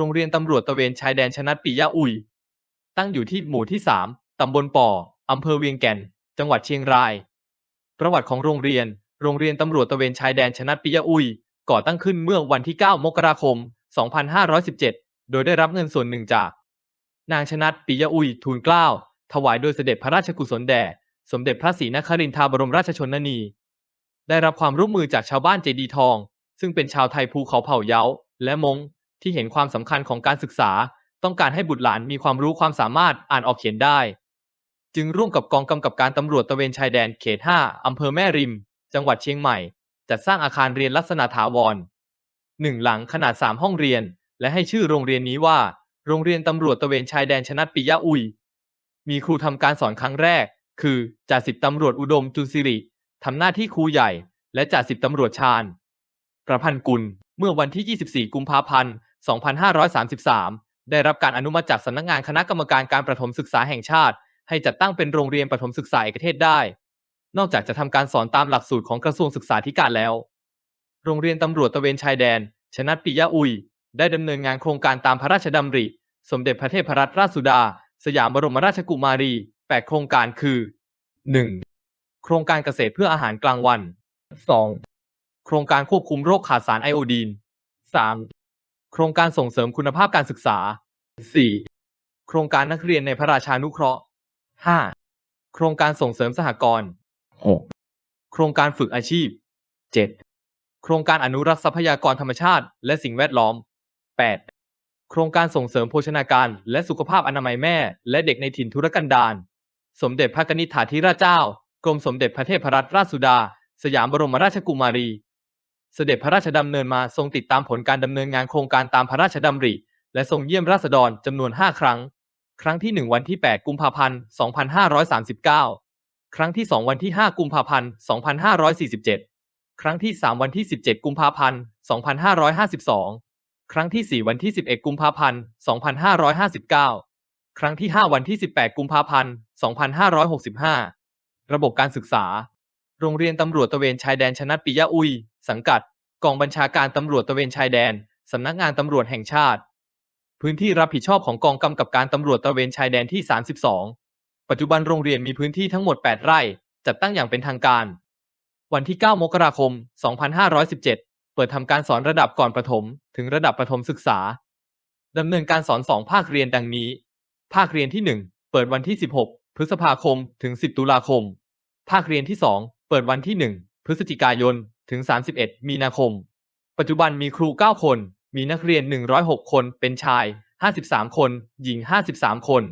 โรงเรียนตำรวจตะเวนชายแดนชนัดปิยะอุย ตั้งอยู่ที่หมู่ที่ 3 ตำบลป่อ อำเภอเวียงแก่น จังหวัดเชียงราย ประวัติของโรงเรียน โรงเรียนตำรวจตะเวนชายแดนชนัดปิยะอุย ก่อตั้งขึ้นเมื่อวันที่ 9 มกราคม 2517 โดยได้รับเงินส่วนหนึ่งจาก นางชนัดปิยะอุยทูลเกล้า ถวายโดยเสด็จพระราชกุศลแด่ สมเด็จพระศรีนครินทราบรมราชชนนี ได้รับความร่วมมือจากชาวบ้านเจดีทอง ซึ่งเป็นชาวไทยภูเขาเผ่าเย้าและมง ที่เห็นความสำคัญของการศึกษา ต้องการให้บุตรหลานมีความรู้ความสามารถอ่านออกเขียนได้ จึงร่วมกับกองกำกับการตำรวจตะเวนชายแดนเขต 5อำเภอแม่ริม จังหวัดเชียงใหม่ จัดสร้างอาคารเรียนลักษณะถาวรหนึ่งหลังขนาด 3 ห้องเรียน และให้ชื่อโรงเรียนนี้ว่า โรงเรียนตำรวจตะเวนชายแดนชนัดปิยะอุย มีครูทำการสอนครั้งแรก คือจ่าสิบตำรวจอุดมจุนสิริทำหน้าที่ครูใหญ่ และจ่าสิบตำรวจชาญ ประพันธ์กุล เมื่อวันที่ 24 กุมภาพันธ์ 2533 ได้รับการอนุมัติจากสำนักงานคณะกรรมการการประถมศึกษาแห่งชาติ ให้จัดตั้งเป็นโรงเรียนประถมศึกษาเอกเทศได้ นอกจากจะทำการสอนตามหลักสูตรของกระทรวงศึกษาธิการแล้ว โรงเรียนตำรวจตะเวนชายแดน ชนัดปิยะอุย ได้ดำเนินงานโครงการตามพระราชดำริ สมเด็จพระเทพรัตนราชสุดา สยามบรมราชกุมารี 8 โครงการคือ 1. โครงการเกษตรเพื่ออาหารกลางวัน 2. โครงการควบคุมโรคขาดสารไอโอดีน 3. โครงการส่งเสริมคุณภาพการศึกษา 4. โครงการนักเรียนในพระราชานุเคราะห์ 5. โครงการส่งเสริมสหกรณ์ 6. โครงการฝึกอาชีพ 7. โครงการอนุรักษ์ทรัพยากรธรรมชาติ และสิ่งแวดล้อม 8. โครงการส่งเสริมโภชนาการ และสุขภาพอนามัยแม่ และเด็กในถิ่นทุรกันดารสมเด็จพระนิษฐาธิราชเจ้า กรมสมเด็จพระเทพรัตนราชสุดา สยามบรมราชกุมารี เสด็จพระราชดำเนินมาทรงติดตามผลการดำเนินงานโครงการตามพระราชดำริ และทรงเยี่ยมราษฎรจำนวน 5 ครั้ง ครั้งที่ 1 วันที่ 8 กุมภาพันธ์ 2539 ครั้งที่ 2 วันที่ 5 กุมภาพันธ์ 2547 ครั้งที่ 3 วันที่ 17 กุมภาพันธ์ 2552 ครั้งที่ 4 วันที่ 11 กุมภาพันธ์ 2559 ครั้งที่ 5 วันที่ 18 กุมภาพันธ์ 2565 ระบบการศึกษา โรงเรียนตำรวจตระเวนชายแดนชนัดปิยะอุยสังกัด กองบัญชาการตำรวจตะเวนชายแดน สำนักงานตำรวจแห่งชาติ พื้นที่รับผิดชอบของกองกำกับการตำรวจตะเวนชายแดนที่ 32 ปัจจุบันโรงเรียนมีพื้นที่ทั้งหมด 8 ไร่ จัดตั้งอย่างเป็นทางการ วันที่ 9 มกราคม 2517 เปิดทำการสอนระดับก่อนประถม ถึงระดับประถมศึกษาดำเนินการสอน 2 ภาคเรียนดังนี้ ภาคเรียนที่ 1 เปิดวันที่ 16 พฤษภาคม ถึง 10 ตุลาคม ภาคเรียนที่ 2 เปิดวันที่ 1 พฤศจิกายน ถึง 31 มีนาคม ปัจจุบันมีครู 9 คน มีนักเรียน 106 คน เป็นชาย 53 คน หญิง 53 คน